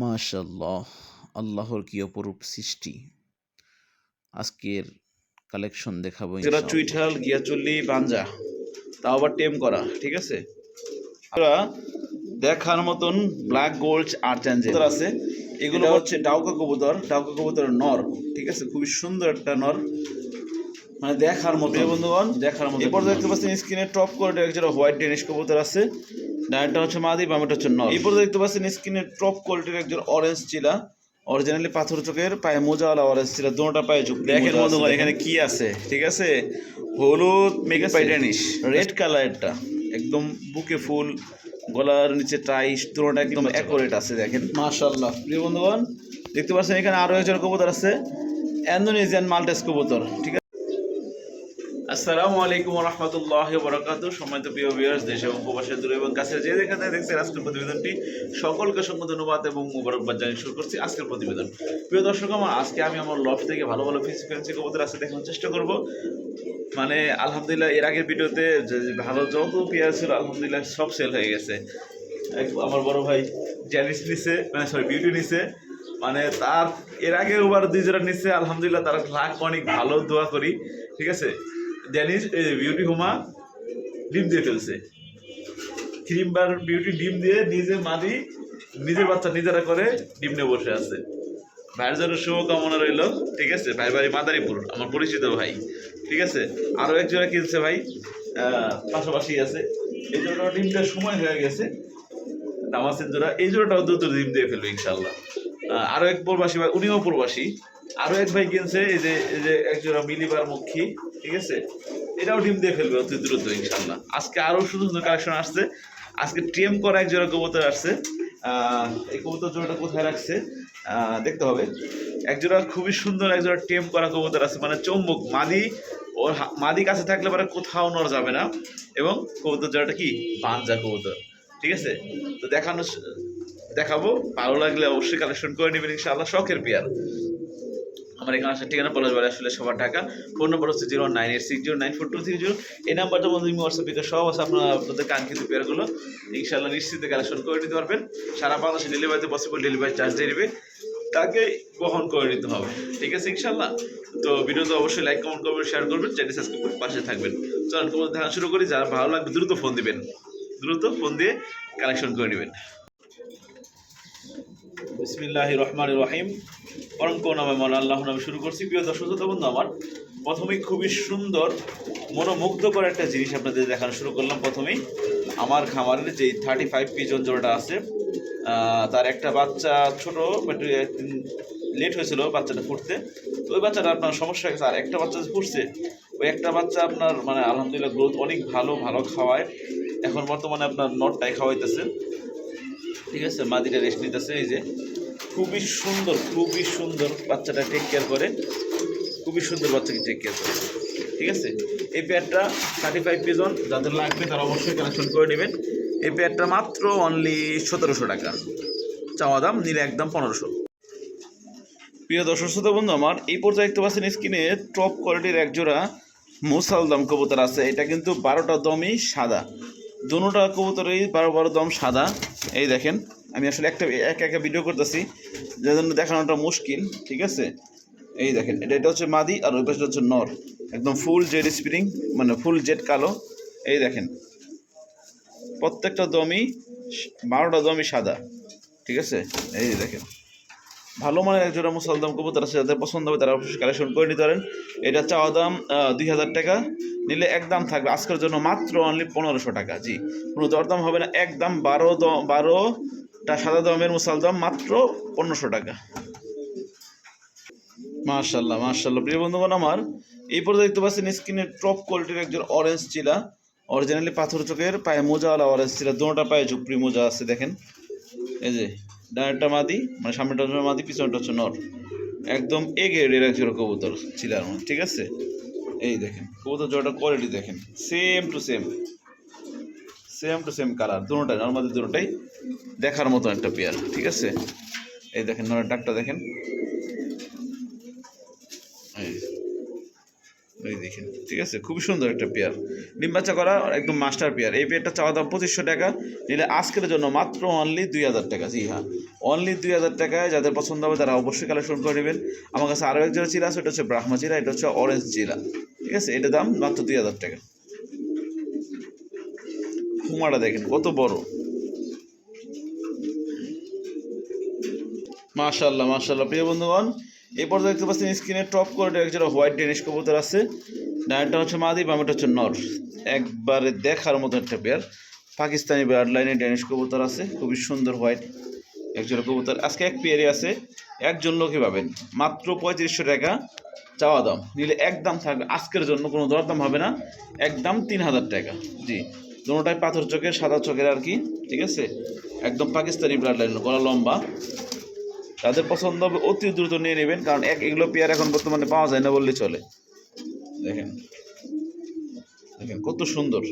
মাশাল্লাহ আল্লাহর কি অপরূপ সৃষ্টি? আজকের কালেকশন দেখাবো যেটা। চুইঠাল গিয়াচল্লি পাঞ্জা। তাও আবার টেম করা ঠিক আছে? আমরা দেখার মতন ব্ল্যাক গোল্ড আর্চেঞ্জেল আছে। এগুলো হচ্ছে ডাউকা কবুতর। ডাউকা কবুতর নর ঠিক আছে? খুবই সুন্দর একটা নর। মানে দেখার মতো বন্ধুগণ দেখার মতো এরপর দেখতে পাচ্ছেন স্ক্রিনে টপ করে একজোড়া হোয়াইট ডেনিশ কবুতর আছে। ডায়ারটা হচ্ছে মাদি বামেটা হচ্ছে নর এরপর দেখতে পাচ্ছেন স্ক্রিনে টপ কোয়ালিটির একজন অরেঞ্জ চিলা। অরিজিনালি পাথর চোখের পায়ে মোজাওয়ালা অরেঞ্জ চিলা দুটোটা পায়ে ঝুঁক দেখেন বন্ধুগণ এখানে কি আছে? ঠিক আছে? হলুদ মেঘা পাইটানিস রেড কালারটা একদম বুকে ফুল গলার নিচে টাইস দুটোটা একদম অ্যাকোরেট আছে দেখেন। মাশাআল্লাহ। প্রিয় বন্ধুগণ দেখতে পাচ্ছেন এখানে আরও একজন কবুতর আছে। ইন্দোনেশিয়ান মাল্টেস কবুতর ঠিক আছে? আসসালামু আলাইকুম রহমতুল্লাহ বরাকাতু সম্মানিত প্রিয় ভিউয়ার্স দেশে এবং প্রবাসের দূরে এবং কাছে যে যেখানে দেখছেন আজকের প্রতিবেদনটি, সকলকে সঙ্গে ধন্যবাদ এবং মুবারকবাদ জানিয়ে শুরু করছি আজকের প্রতিবেদন। প্রিয় দর্শক, আমার আজকে আমি আমার লফ থেকে ভালো ভালো ফিজিক্যান্সি কবুতর আছে দেখানোর চেষ্টা করব। মানে আলহামদুলিল্লাহ, এর আগের ভিডিওতে ভালো যত পেয়ার ছিল, আলহামদুলিল্লাহ সব সেল হয়ে গেছে। আমার বড় ভাই জ্যানিস নিছে মানে সরি বিউটি নিছে। মানে তার, এর আগে ওবার দুই জোড়া নিচ্ছে আলহামদুলিল্লাহ তার লাখ অনেক ভালো, দোয়া করি, ঠিক আছে? ড্যানিশ বিউটি হুমা ডিম দিয়ে ফেলছে। ক্রিম বিউটি ডিম দিয়ে নিজে মাদি নিজের বাচ্চা নিজেরা করে ডিম নিয়ে বসে আছে। ভাইয়ের জন্য শুভকামনা রইল ঠিক আছে? ভাই বাড়ি মাদারীপুর আমার পরিচিত ভাই ঠিক আছে? আরও এক জোড়া কিনছে ভাই পাশাপাশি আছে। এই জোড়া ডিম দেওয়ার সময় হয়ে গেছে। দামাসের জোড়া এই জোড়াটাও দ্রুত ডিম দিয়ে ফেলবে ইনশাল্লাহ আহ, আরও এক প্রবাসী ভাই উনিও প্রবাসী। আরও এক ভাই কিনছে, এই যে এই যে একজোড়া মিলিবার মুখী, ঠিক আছে? এটাও ডিম দিয়ে ফেলবে অতি দ্রুত ইনশাল্লাহ আজকে আরও সুন্দর সুন্দর কালেকশন আসছে। আজকে টিএম করা এক জোড়া কবুতর আসছে। এই কবুতর জোড়াটা কোথায় রাখছে? দেখতে হবে। এক জোড়া খুবই সুন্দর এক জোড়া টেম করা কবুতর আছে মানে চম্বুক, মাদি, ওর মাদি কাছে থাকলে পরে কোথাও নড় যাবে না। এবং কবুতর জোড়াটা কি? পাঞ্জা কবুতর, ঠিক আছে? তো দেখানো দেখাবো। ভালো লাগলে অবশ্যই কালেকশন করে নেবেন, ইনশাআল্লাহ। শখের পেয়ার। আমার এখানে আসার ঠিকানা, পলাশ বাড়ি আসলে সবার ঢাকা। ফোন নম্বর হচ্ছে zero nine eight six zero nine four two three zero. এই নাম্বারটা বন্ধু হোয়াটসঅ্যাপ পিকে সব আছে। আপনার আপনাদের কাঙ্ক্ষিত পেয়ারগুলো ইনশাল্লাহ নিশ্চিত কালেকশন করে নিতে পারবেন। সারা বাংলাদেশে ডেলিভারিতে পসিবল ডেলিভারি চার্জ দিয়ে তাকে বহন করে নিতে হবে। ঠিক আছে ইনশাল্লাহ তো ভিডিওতে অবশ্যই লাইক কমেন্ট করবেন শেয়ার করবেন। চ্যানেল সাবস্ক্রাইব করে পাশে থাকবেন। চলুন, তোমাদের দেখা শুরু করি। যারা ভালো লাগবে, দ্রুত ফোন দিবেন। দ্রুত ফোন দিয়ে কালেকশন করে নেবেন। বিসমিল্লাহ রহমান রহিম। পরম করুণাময় মন আল্লাহ নামে শুরু করছি। প্রিয় দর্শক, শ্রোতা বন্ধু আমার, প্রথমেই খুবই সুন্দর, মনোমুগ্ধকর একটা জিনিস আপনাদের দেখানো শুরু করলাম। প্রথমেই আমার খামারের যে থার্টি ফাইভ পিজন জোড়াটা আছে তার একটা বাচ্চা ছোট লেট হয়েছিল বাচ্চাটা ফুটতে। তো ওই বাচ্চাটা আপনার সমস্যা হয়ে গেছে। আর একটা বাচ্চা ফুটছে, ওই একটা বাচ্চা আপনার মানে আলহামদুলিল্লাহ গ্রোথ অনেক ভালো ভালো খাওয়ায়। এখন বর্তমানে আপনার নটটাই খাওয়াইতেছে। ঠিক আছে, মাদিটা রেস্ট নিতেছে, এই যে। খুবই সুন্দর খুবই সুন্দর বাচ্চাটা টেক কেয়ার করে। খুবই সুন্দর বাচ্চাকে টেক কেয়ার করে। ঠিক আছে? এই পেয়ারটা থার্টি ফাইভ পিজন যাদের লাগবে তারা অবশ্যই কালেকশন করে নেবেন। এই পেয়ারটা মাত্র অনলি সতেরোশো টাকা। চাওয়া দাম নিলে একদম পনেরোশো। প্রিয় দর্শক, শ্রোতা বন্ধু, আমার এই পর্যায়ে দেখতে পাচ্ছেন স্ক্রিনে টপ কোয়ালিটির একজোড়া মুসালদম কবুতর আছে। এটা কিন্তু বারোটা দমই সাদা। দুটা কবুতরেই বারো বারো দম সাদা। এই দেখেন আমি আসলে একটা এক একা ভিডিও করতেছি। যার জন্য দেখানোটা মুশকিল, ঠিক আছে? এই দেখেন, এটা এটা হচ্ছে মাদি আর ওই পাশে হচ্ছে নর। একদম ফুল জেড স্প্রিং মানে ফুল জেড কালো। এই দেখেন, প্রত্যেকটা দমই বারোটা দমই সাদা, ঠিক আছে? এই দেখেন, ভালো মানের একজোড়া মুসলদম কবুতর আছে, যাদের পছন্দ হবে তারা অবশ্যই কালেকশন করে নিতে পারেন। এটা চাওয়া দাম দুই হাজার টাকা। নিলে একদম থাকবে, আজকের জন্য মাত্র অনলি পনেরোশো টাকা, জি। কোনো দরদাম হবে না একদম বারো দম বারোটা সাদা দমের মুসালদম মাত্র পনেরোশো টাকা। মার্শাল্লাহ মার্শাল্লাহ প্রিয় বন্ধুগণ, আমার এই পর্যন্ত দেখতে পাচ্ছেন স্ক্রিনের টপ কোয়ালিটির একজন অরেঞ্জ চিলা। অরিজিনালি পাথর চোখের, পায়ে মোজাওয়ালা অরেঞ্জ চিলা। দুটা পায়ে ঝুপড়ি মোজা আছে, দেখেন। এই যে ডানটা মাদি মানে সামনেটা হচ্ছে মাদি পিছনটা হচ্ছে নর। একদম এ গ্রেডের এক জোড়া কবুতর চিলার মধ্যে, ঠিক আছে? এই দেখেন, কবুতর জোড়াটা কোয়ালিটি দেখেন same to same same to same colour দুটোটাই normally দুটোটাই দেখার মতো একটা পেয়ার ঠিক আছে? এই দেখেন নরের ডাকটা দেখেন। এই দেখেন, ঠিক আছে? খুবই সুন্দর একটা পেয়ার ডিম বাচ্চা করা একদম মাস্টার পেয়ার এই পেয়ারটা চাওয়া দাম পঁচিশশো টাকা, নিলে আজকের জন্য মাত্র অনলি দুই হাজার টাকা। জি হ্যাঁ অনলি দুই হাজার টাকায় যাদের পছন্দ হবে তারা অবশ্যই কালেকশন করে নেবেন। আমার কাছে আরও এক জোড়া চিরা আছে, এটা হচ্ছে ব্রাহ্মা চিরা, এটা হচ্ছে অরেঞ্জ চিরা। ঠিক আছে? এটা দাম মাত্র দুই হাজার টাকা। হুমাটা দেখেন, কত বড়। মাশাল্লাহ মাশাল্লাহ প্রিয় বন্ধুগণ, এই পর্যায়ে দেখতে পাচ্ছেন স্ক্রিনে টপ করে একজোড়া হোয়াইট ডেনিশ কবুতর আছে। ডায়নটা হচ্ছে মাদি, বামেটা হচ্ছে নর। একবারে দেখার মতো একটা পেয়ার পাকিস্তানি ব্লাড লাইনে ডেনিশ কবুতর আছে। খুবই সুন্দর হোয়াইট একজোড়া কবুতর। আজকে এক পেয়ারে আছে। একজন লোকই পাবেন। মাত্র পঁয়ত্রিশশো টাকা চাওয়া দাম। নিলে একদম থাকবে আজকের জন্য কোনো দরদাম হবে না। একদম তিন হাজার টাকা। জি। দুটাই পাথর চোখের সাদা চোখের আর কি, ঠিক আছে? একদম পাকিস্তানি ব্লাড লাইন গলা লম্বা। তাদের পছন্দ হবে অতি দ্রুত নিয়ে নেবেন, কারণ এক এগুলো পেয়ার এখন বর্তমানে পাওয়া যায় না বললে চলে। দেখেন। দেখেন, কত সুন্দর।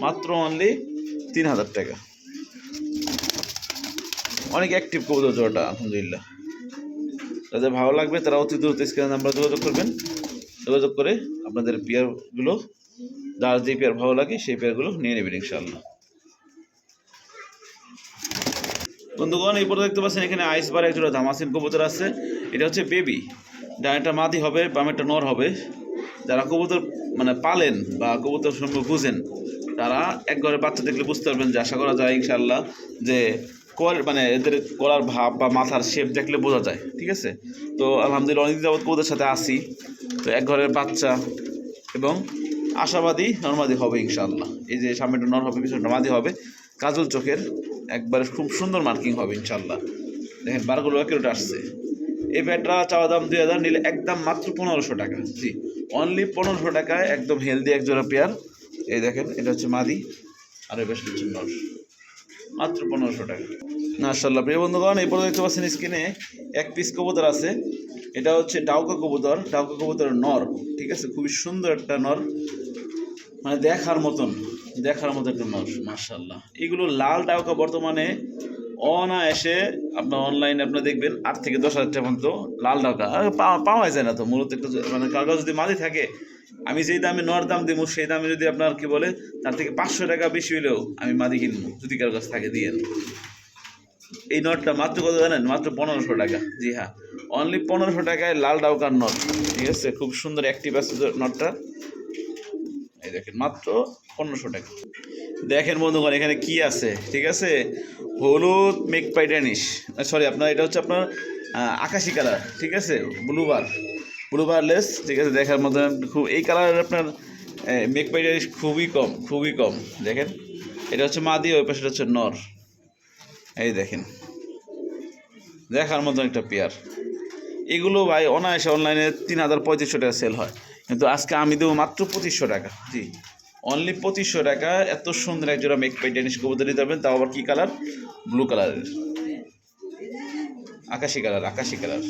মাত্র অনলি তিন হাজার টাকা। অনেক অ্যাক্টিভ কবুতর জোড়াটা, আলহামদুলিল্লাহ। যাদের ভালো লাগবে, তারা অতি দ্রুত স্ক্রিনে নাম্বার যোগাযোগ করবেন। যোগাযোগ করে আপনাদের পেয়ারগুলো যার যে পেয়ার ভালো লাগে, সেই পেয়ারগুলো নিয়ে নেবেন ইনশাল্লাহ বন্ধুগণ, এই পরে দেখতে পাচ্ছেন এখানে আইস বার একজোড়া ধামাসিন কবুতর আছে। এটা হচ্ছে বেবি। ডানেরটা মাদি হবে বামেরটা নর হবে। যারা কবুতর মানে পালেন বা কবুতর সম্পর্কে বুঝেন, তারা এক ঘরে বাচ্চা দেখলে বুঝতে পারবেন যে আশা করা যায় ইনশাল্লাহ যে কল মানে এদের গলার ভাব বা মাথার শেপ দেখলে বোঝা যায়, ঠিক আছে? তো আলহামদুলিল্লাহ অনেকদিন যাবত কবুতর সাথে আসি তো এক ঘরের বাচ্চা এবং আশাবাদী, নর্মাদি হবে ইনশাআল্লাহ। এই যে সামনেটা নর হবে পিছনটা মাদি হবে। কাজল চোখের একবারে খুব সুন্দর মার্কিং হবে ইনশাল্লাহ দেখেন বারগুলো একেরোটা আসছে। এই ব্যাটটা চাওয়া দাম দুই হাজার নিলে একদম মাত্র পনেরোশো টাকা। জি অনলি পনেরোশো টাকায় একদম হেলদি এক জোড়া পেয়ার এই দেখেন, এটা হচ্ছে মাদি। আর এই বেশ হচ্ছে নর। মাত্র পনেরোশো টাকা। মাশাল্লাহ প্রিয় বন্ধুগণ, এই পর্যন্ত দেখতে পাচ্ছেন স্ক্রিনে এক পিস কবুতর আছে। এটা হচ্ছে ডাউকা কবুতর। ডাউকা কবুতরের নর, ঠিক আছে? খুবই সুন্দর একটা নর। মানে দেখার মতন, দেখার মতো একটা নর মার্শাল্লাহ এগুলো লাল ডাউকা বর্তমানে অনায়াসে আপনার অনলাইনে আপনার দেখবেন আট থেকে দশ হাজার টাকা পর্যন্ত লাল পাওয়া পাওয়া যায় না তো, মূলত একটু মানে কাগজ যদি মাঝে থাকে, আমি যেই দামে নর দাম দিব, সেই দামে যদি আপনার কি বলে, তার থেকে পাঁচশো টাকা বেশি হলেও আমি মাদি কিনবো যদি কারও কাছে থাকে দিয়ে এই নটটা মাত্র কত জানেন? মাত্র পনেরোশো টাকা। জি হ্যাঁ অনলি পনেরোশো টাকায় লাল ডাউকার নট, ঠিক আছে? খুব সুন্দর অ্যাক্টিভ আছে নটটা। এই দেখেন, মাত্র পনেরোশো টাকা। দেখেন বন্ধুগণ, এখানে কি আছে? ঠিক আছে? হলুদ মেক ড্যানিশ সরি আপনার এটা হচ্ছে আপনার আকাশি কালার, ঠিক আছে? ব্লুবার ব্লুবার লেস ঠিক আছে? দেখার মধ্যে খুব, এই কালারের আপনার মেক ড্যানিশ খুবই কম খুবই কম। দেখেন, এটা হচ্ছে মাদি, ওই পাশে হচ্ছে নর। এই দেখেন। দেখার মতন একটা পেয়ার। এগুলো ভাই অনায়াসে অনলাইনে তিন হাজার পঁয়ত্রিশশো টাকা সেল হয়। কিন্তু আজকে আমি দেবো মাত্র পঁচিশশো টাকা। জি। অনলি পঁচিশশো টাকা। এত সুন্দর এক জোড়া মেক পাই টেনিস কবুতর নিতে পারবেন তাও আবার কী কালার ব্লু কালারের আকাশি কালার আকাশি কালার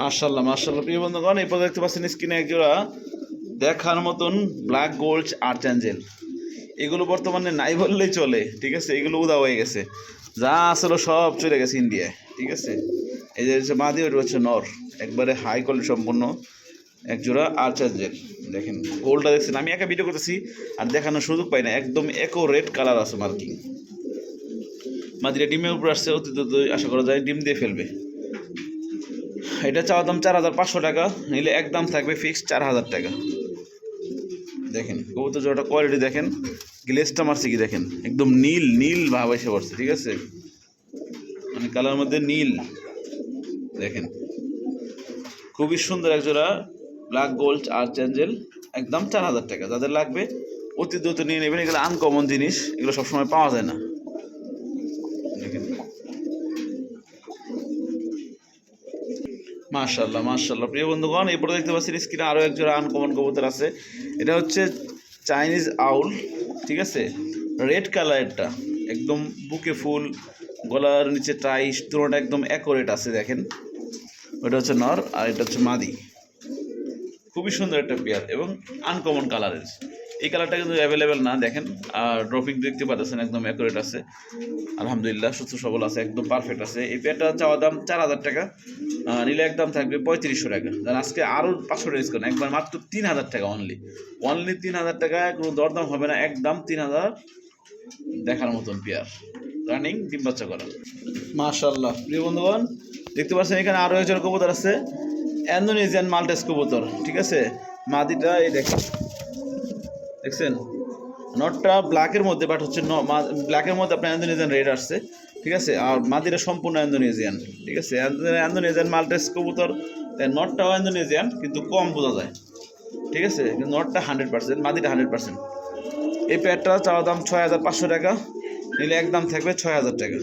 মার্শাল্লাহ মার্শাল্লাহ প্রিয় বন্ধুগণ, এই পর্যন্ত দেখতে পাচ্ছেন স্ক্রিনে এক জোড়া দেখার মতন ব্ল্যাক গোল্ড আর্ট অ্যাঞ্জেল এগুলো বর্তমানে নাই বললেই চলে, ঠিক আছে? এগুলো উদা হয়ে গেছে। যা আসলে সব চলে গেছে ইন্ডিয়ায় ঠিক আছে? এই যে হচ্ছে মাদি, ওটা হচ্ছে নর। একবারে হাই কোয়ালিটি সম্পন্ন এক জোড়া আর চার্জের দেখেন গোলটা দেখছেন, আমি একা ভিডিও করতেছি আর দেখানোর সুযোগ পাই না, একদম একো রেড কালার আছে মার্কিং মাদিরা ডিমের উপর আসছে, অতি দ্রুত আশা করা যায় ডিম দিয়ে ফেলবে। এটা চাওয়া দাম চার হাজার পাঁচশো টাকা, নিলে একদম থাকবে ফিক্সড চার হাজার টাকা। দেখেন, কবুতর জোড়াটা কোয়ালিটি দেখেন গ্লেসটা মারছে কি দেখেন, একদম নীল নীল ভাব এসে পড়ছে, ঠিক আছে? মানে কালার মধ্যে নীল। দেখেন, খুবই সুন্দর এক জোড়া ব্ল্যাক গোল্ড আর চ্যাঞ্জেল একদম চার হাজার টাকা। যাদের লাগবে, অতি দ্রুত নিয়ে নেবেন। এগুলো আনকমন জিনিস, এগুলো সবসময় পাওয়া যায় না। দেখেন। মাশাল্লাহ মাশাল্লাহ প্রিয় বন্ধুগণ এরপরে দেখতে পাচ্ছেন স্ক্রিনে আরও এক জোড়া আনকমন কবুতর আছে। এটা হচ্ছে চাইনিজ আউল ঠিক আছে? রেড কালারেরটা একদম বুকে ফুল, গলার নিচে টাই তুলনাটা একদম অ্যাকোরেট আছে, দেখেন। ওটা হচ্ছে নর আর এটা হচ্ছে মাদি খুবই সুন্দর একটা পেয়ার এবং আনকমন কালারের এই কালারটা কিন্তু অ্যাভেলেবেল না, দেখেন। আর ড্রপিং দেখতে পাচ্ছেন, একদম অ্যাকুরেট আছে। আলহামদুলিল্লাহ, সুস্থ সবল আছে, একদম পারফেক্ট আছে। এই পেয়ারটা চাওয়া দাম চার হাজার টাকা। নিলে একদম থাকবে পঁয়ত্রিশশো টাকা। আর আজকে আরও পাঁচশো ডিসকাউন্ট একবার মাত্র তিন হাজার টাকা অনলি অনলি তিন হাজার টাকা, কোনো দরদাম হবে না, একদম তিন হাজার দেখার মতন পেয়ার। রানিং ডিম বাচ্চা করা। মাশাল্লাহ প্রিয় বন্ধুগণ, দেখতে পাচ্ছেন এখানে আরও একজন কবুতর আছে। অ্যান্ডোনেজিয়ান মাল্টেস কবুতর, ঠিক আছে? মাদিটা এই দেখেন দেখছেন? নটটা ব্ল্যাকের মধ্যে বাট হচ্ছে ব্ল্যাকের মধ্যে আপনার অ্যান্ডোনেজিয়ান রেড আসছে, ঠিক আছে? আর মাদিটা সম্পূর্ণ অ্যান্ডোনেজিয়ান ঠিক আছে? অ্যান্ডোনেজিয়ান মাল্টেস কবুতর নটটাও অ্যান্ডোনেজিয়ান কিন্তু কম বোঝা যায়, ঠিক আছে? কিন্তু নটটা হান্ড্রেড পার্সেন্ট মাদিটা হান্ড্রেড পার্সেন্ট এই প্যাডটা চাওয়া দাম ছয় হাজার পাঁচশো টাকা, নিলে একদম থাকবে ছয় হাজার টাকা।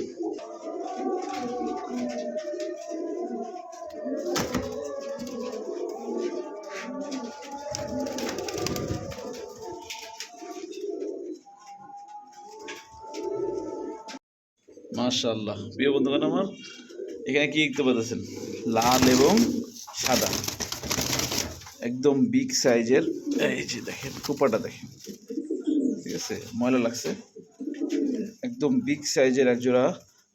মাশাল্লাহ প্রিয় বন্ধুগণ আমার এখানে কি দেখতে পাচ্ছেন? লাল এবং সাদা। একদম বিগ সাইজের এই যে দেখেন। কুপাটা দেখেন। ঠিক আছে ময়লা লাগছে। একদম বিগ সাইজের একজোড়া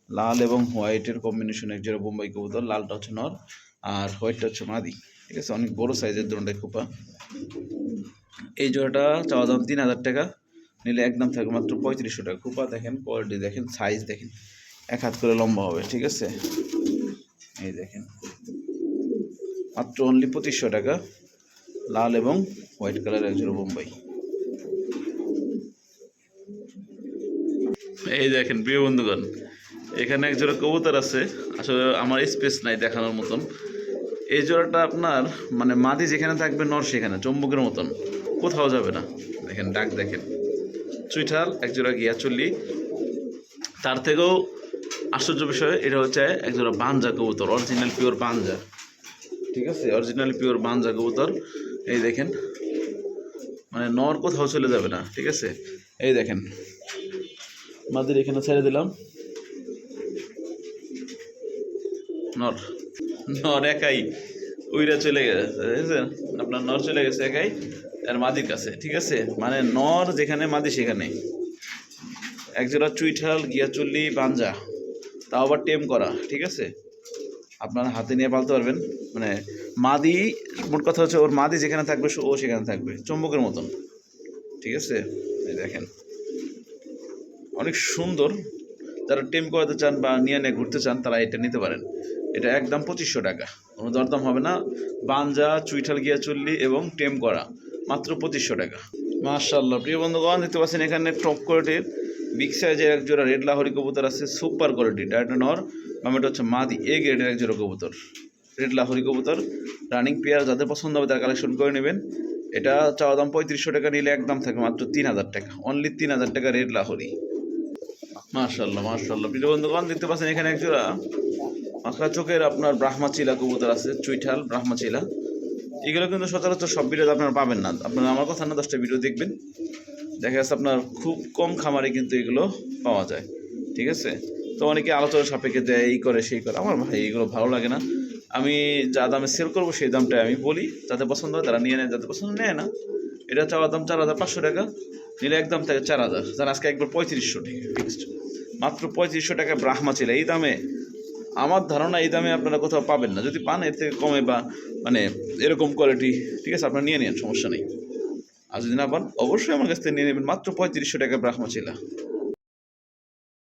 লাল এবং হোয়াইটের কম্বিনেশন একজোড়া বোম্বাই কবুতর। লালটা হচ্ছে নর আর হোয়াইটটা হচ্ছে মাদি। ঠিক আছে অনেক বড় সাইজের দুটাই খোপা এই জোড়াটা চাওয়া দাম তিন হাজার টাকা। নিলে একদম থাকবে মাত্র পঁয়ত্রিশশো টাকা। খোপা দেখেন কোয়ালিটি দেখেন সাইজ দেখেন, এক হাত করে লম্বা হবে, ঠিক আছে? এই দেখেন। মাত্র অনলি পঁচিশশো টাকা, লাল এবং হোয়াইট কালারের একজোড়া বোম্বাই। এই দেখেন, প্রিয় বন্ধুগণ, এখানে এক জোড়া কবুতর আছে। আসলে আমার স্পেস নাই দেখানোর মতন। এই জোড়াটা আপনার মানে মাদি যেখানে থাকবে, নর সেখানে, চম্বুকের মতন। কোথাও যাবে না। দেখেন, ডাক দেখেন। চুইঠাল এক জোড়া গিয়া চল্লি। তার থেকেও আশ্চর্য বিষয়, এটা হচ্ছে এক জোড়া বাঞ্জা কবুতর অরিজিনাল পিওর বাঞ্জা ঠিক আছে? অরিজিনাল পিওর বাঞ্জা কবুতর। এই দেখেন মানে নর কোথাও চলে যাবে না, ঠিক আছে? এই দেখেন, মাদের এখানে ছেড়ে দিলাম। নর নর একাই, উইরা চলে গেছে আপনার নর চলে গেছে একাই। মাদির কাছে, ঠিক আছে? মানে নর যেখানে, মাদি সেখানে। একজোড়া চুইঠাল, গিয়াচুল্লি বাঞ্জা তাও আবার টেম করা, ঠিক আছে? আপনার হাতে নিয়ে পালতে পারবেন। মানে মাদি, মোট কথা হচ্ছে ওর মাদি যেখানে থাকবে, ও সেখানে থাকবে, চম্বকের মতন। ঠিক আছে? দেখেন। অনেক সুন্দর। যারা টেম করাতে চান বা নিয়ে নিয়ে ঘুরতে চান, তারা এটা নিতে পারেন। এটা একদম পঁচিশশো টাকা। কোনো দরদাম হবে না। বাঞ্জা চুইঠাল গিয়া চল্লি এবং টেম করা। মাত্র পঁচিশশো টাকা। মার্শাল্লাহ প্রিয় বন্ধুগণ, দেখতে পাচ্ছেন এখানে টপ কোয়ালিটির বিগ সাইজের এক জোড়া রেড লাহরি কবুতর আছে সুপার কোয়ালিটি ডায়টা নর বামেটা হচ্ছে মাদি এ গ্রেডের এক জোড়া কবুতর। রেড লাহরি কবুতর রানিং পেয়ার যাদের পছন্দ হবে তারা কালেকশন করে নেবেন। এটা চাওয়া দাম পঁয়ত্রিশশো টাকা, নিলে একদম থাকে মাত্র তিন হাজার টাকা। অনলি তিন হাজার টাকা রেড লাহরি। মার্শাল্লাহ মার্শাল্লাহ প্রিয় বন্ধুগণ, দেখতে পাচ্ছেন এখানে এক জোড়া মাখা চোখের আপনার ব্রাহ্মা চিলা কবুতর আছে, চুইঠাল ব্রাহ্মা চিলা এগুলো কিন্তু সচরাচর সব ভিডিওতে আপনারা পাবেন না। আপনারা আমার কথা না, দশটা ভিডিও দেখবেন। দেখা যাচ্ছে আপনার খুব কম খামারে কিন্তু এগুলো পাওয়া যায়। ঠিক আছে? তো অনেকে আলোচনা সাপেক্ষে দেয়, এই করে, সেই করে। আমার ভাই, এগুলো ভালো লাগে না। আমি যা দামে সেল করব, সেই দামটাই আমি বলি। যাতে পছন্দ হয় তারা নিয়ে নেয় যাতে পছন্দ নেয় না। এটা চাওয়ার দাম চার হাজার পাঁচশো টাকা, নিলে একদম থাকে চার হাজার। যার আজকে একবার পঁয়ত্রিশশো টাকা ফিক্সড মাত্র পঁয়ত্রিশশো টাকা ব্রাহ্মা ছিল। এই দামে আমার ধারণা এই দামে আপনারা কোথাও পাবেন না। যদি পান, এর থেকে কমে বা মানে এরকম কোয়ালিটি ঠিক আছে, আপনারা নিয়ে নেন, সমস্যা নেই। আর যদি না পান, অবশ্যই আমার কাছ থেকে নিয়ে নেবেন। মাত্র পঁয়ত্রিশশো টাকা ব্রাহ্মা ছিলা